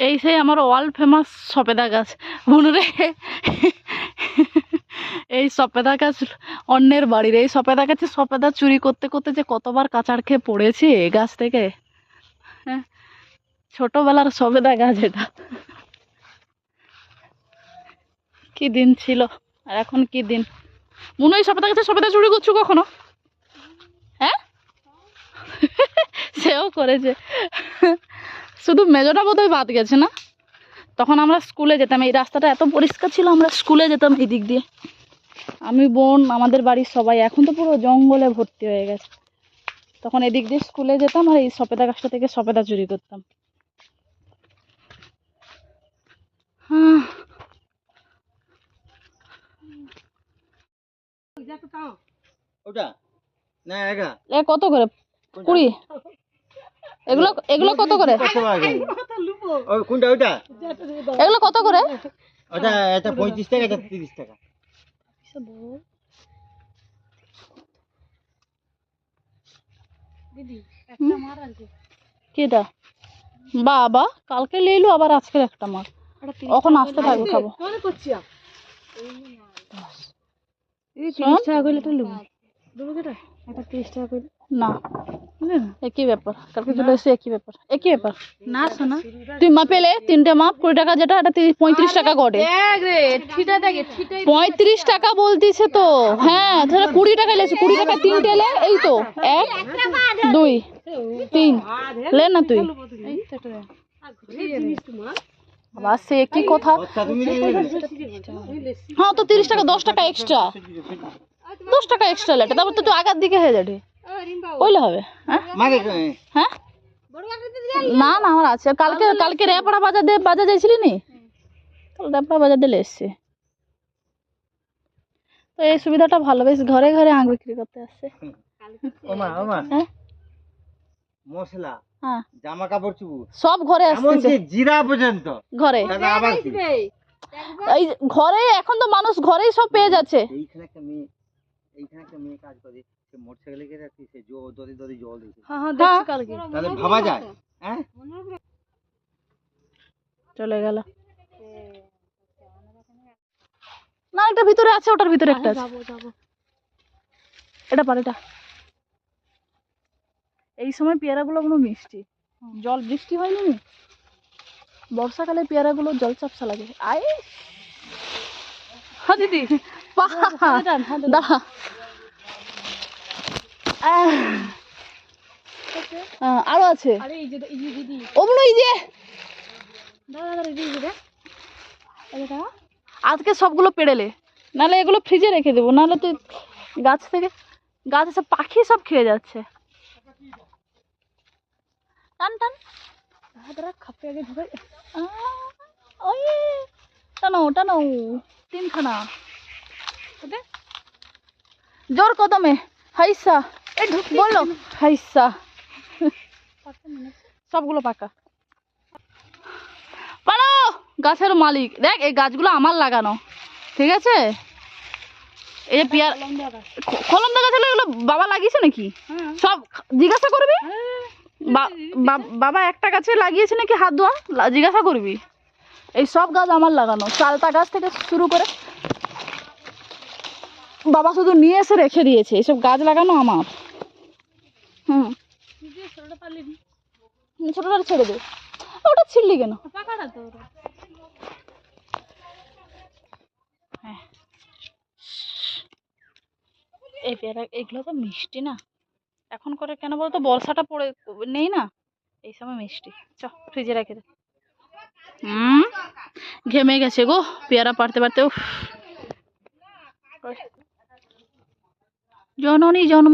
এই সেই আমার ওয়ার্ল্ড ফেমাস সপেদা গাছ। বুনুরে এই সপেদা গাছ অন্যের বাড়ির, এই সপেদা গাছে সপেদা চুরি করতে করতে যে কতবার কাঁচাড় খেয়ে পড়েছি এই গাছ থেকে। হ্যাঁ ছোটোবেলার সবেদা গাছ এটা। কি দিন ছিল, আর এখন কি দিন? মনে হয় সবেদা গাছে সবেদা চুরি করছ কখনো? হ্যাঁ? সেও করেছে। শুধু মেজোটা বোধহয় বাদ গেছে না? তখন আমরা স্কুলে যেতাম এই রাস্তাটা এত পরিষ্কার ছিল আমরা স্কুলে যেতাম এই দিক দিয়ে। আমি বোন আমাদের বাড়ির সবাই এখন তো পুরো জঙ্গলে ভর্তি হয়ে গেছে। তখন এদিক দিয়ে স্কুলে যেতাম আর এই সপেদা গাছটা থেকে সপেদা চুরি করতাম। হ্যাঁ কত করে? কুড়ি? এগুলো এগুলো কত করে? কত আগে ওই কোনটা ওইটা? এগুলো কত করে? ওটা এটা পঁয়ত্রিশ টাকা এটা তিরিশ টাকা। কেটা বাবা কালকে লেইলো আবার আজকের একটা মাছ এখন আসতে থাকবে খাব। না। একই ব্যাপার। কালকে চলে এসে একই ব্যাপার। একই ব্যাপার। না শোনা। তুই মাপেলে তিনটে মাপ কুড়ি টাকা যেটা এটা পঁয়ত্রিশ টাকা করে পঁয়ত্রিশ টাকা বলতিছে তো। হ্যাঁ তাহলে কুড়ি টাকা লেছে কুড়ি টাকা তিনটে লে এই তো এক দুই তিন। লে না তুই। আবার সে কি কথা। নেবে হ্যাঁ তো তিরিশ টাকা দশ টাকা এক্সট্রা দশ টাকা এক্সট্রা লেটে তারপর তো আগার দিকে হয়ে যাবে। কইলে হবে হ্যাঁ? হ্যাঁ? না না আমার আছে। কালকে কালকে রেপাড়া বাজার দিয়ে বাজার যাইছিলি নি? কাল রেপাড়া বাজার দিলে এসছে। তো এই সুবিধাটা ভালো বেশ ঘরে ঘরে আঙ বিক্রি করতে আসছে। ওমা ওমা। হ্যাঁ? মশলা হ্যাঁ। জামা কাপড় চুবু। সব ঘরে এমনকি জিরা পর্যন্ত। ঘরে? এই ঘরে এখন তো মানুষ ঘরেই সব পেয়ে যাচ্ছে। এইখানে একটা মেয়ে এইখানে একটা মেয়ে কাজ করে সে মোটরসাইকেলে গিয়ে রাখছি সে জো দদি দদি জল দিয়েছে হ্যাঁ হ্যাঁ হ্যাঁ দেখছি কালকে তাহলে ভাবা যায় হ্যাঁ। চলে গেল। না এটা ভিতরে আছে ওটার ভিতরে একটা আছে। যাব যাব। এটা পার এটা। এই সময় পেয়ারাগুলো কোনো মিষ্টি। জল বৃষ্টি হয়নি নি? বর্ষাকালে পেয়ারাগুলো জল চাপসা লাগে। আয় হ্যাঁ দিদি। দাঁড়া আরও আছে যে ওগুলো এই আজকে সবগুলো পেড়েলে নাহলে এগুলো ফ্রিজে রেখে দেবো নাহলে তুই গাছ থেকে গাছ সব পাখি সব খেয়ে যাচ্ছে টান টান খাপে আগে ওই টানো টানো তিনখানা? জোর কদমে। হাইসা। বলল হাইসা। সবগুলো পাকা। পারো গাছের মালিক। দেখ এই গাছগুলো আমার লাগানো। ঠিক আছে? এই যে পিয়ার কলম দেখা ছিল এগুলো বাবা লাগিয়েছে নাকি? সব জিজ্ঞাসা করবি? বা- বা- বাবা একটা গাছে লাগিয়েছে নাকি হাত ধোয়া? জিজ্ঞাসা করবি। এই সব গাছ আমার লাগানো। চালতা গাছ থেকে শুরু করে বাবা শুধু নিয়ে এসে রেখে দিয়েছে এইসব গাছ লাগানো আমার। হুম। ছোটটা ছেড়ে দে। ওটা ছিড়লি কেন? হ্যাঁ। এই পেয়ারা, এগুলো তো মিষ্টি না। এখন করে কেন বলতো? বর্ষাটা পড়ে, নেই না? এই সময় মিষ্টি। চ, ফ্রিজে রেখে দে। হুম। ঘেমে গেছে গো, পেয়ারা পারতে পারতে। জননী জন্ম